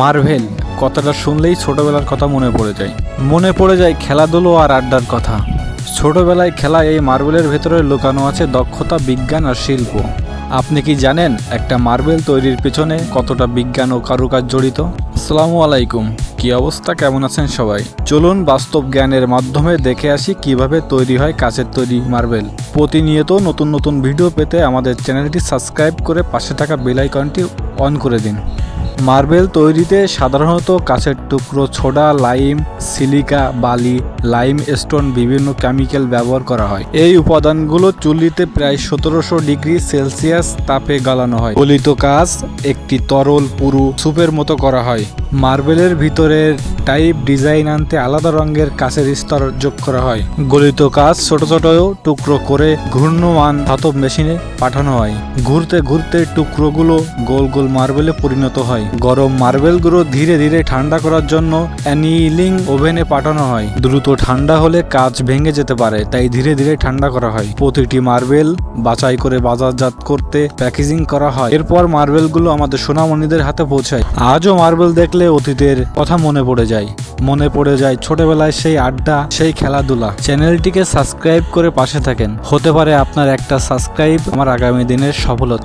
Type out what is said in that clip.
Marvel, কথাটা শুনলেই ছোটবেলার কথা মনে পড়ে যায়। মনে পড়ে যায় খেলাধুলো আর আড্ডার কথা। ছোটবেলায় খেলা এই মার্বেলের ভেতরে লুকানো আছে দক্ষতা, বিজ্ঞান আর শিল্প। আপনি কি জানেন একটা মার্বেল তৈরির পেছনে কতটা বিজ্ঞান ও কারুকাজ জড়িত? আসসালামু আলাইকুম। কি অবস্থা? কেমন আছেন সবাই? চলুন বাস্তব জ্ঞানের মাধ্যমে দেখে আসি কীভাবে তৈরি হয় কাচের তৈরি মার্বেল প্রতিনিয়ত নতুন নতুন ভিডিও পেতে আমাদের চ্যানেলটি সাবস্ক্রাইব করে পাশে থাকা বেল আইকনটি অন করে দিন। মার্বেল তৈরিতে সাধারণত কাছের টুকরো ছোডা লাইম, সিলিকা, বালি, লাইম স্টোন বিভিন্ন কেমিক্যাল ব্যবহার করা হয়। এই উপাদানগুলো চুল্লিতে প্রায় সতেরোশো ডিগ্রি সেলসিয়াস তাপে গালানো হয়। গলিত কাজ একটি তরল পুরু সুপের মতো করা হয়। মার্বেলের ভিতরের টাইপ ডিজাইন আনতে আলাদা রঙের কাছের স্তর যোগ করা হয়। গলিত কাজ ছোট ছোট টুকরো করে ঘূর্ণমান ধাতব মেশিনে পাঠানো হয়। ঘুরতে ঘুরতে টুকরোগুলো গোল গোল মার্বেলে পরিণত হয়। গরম মার্বেলগুলো ধীরে ধীরে ঠান্ডা করার জন্য অ্যানিলিং ওভেনে পাঠানো হয়। দ্রুত ঠান্ডা হলে কাজ ভেঙে যেতে পারে, তাই ধীরে ধীরে ঠান্ডা করা হয়। প্রতিটি মার্বেল বাছাই করে বাজারজাত করতে প্যাকেজিং করা হয়। এরপর মার্বেলগুলো আমাদের সোনামণিদের হাতে পৌঁছায়। আজও মার্বেল দেখলে অতীতের কথা মনে পড়ে যায়। মনে পড়ে যায় ছোটবেলায় সেই আড্ডা, সেই খেলাধুলা। চ্যানেলটিকে সাবস্ক্রাইব করে পাশে থাকেন। হতে পারে আপনার একটা সাবস্ক্রাইব আমার আগামী দিনের সফলতা।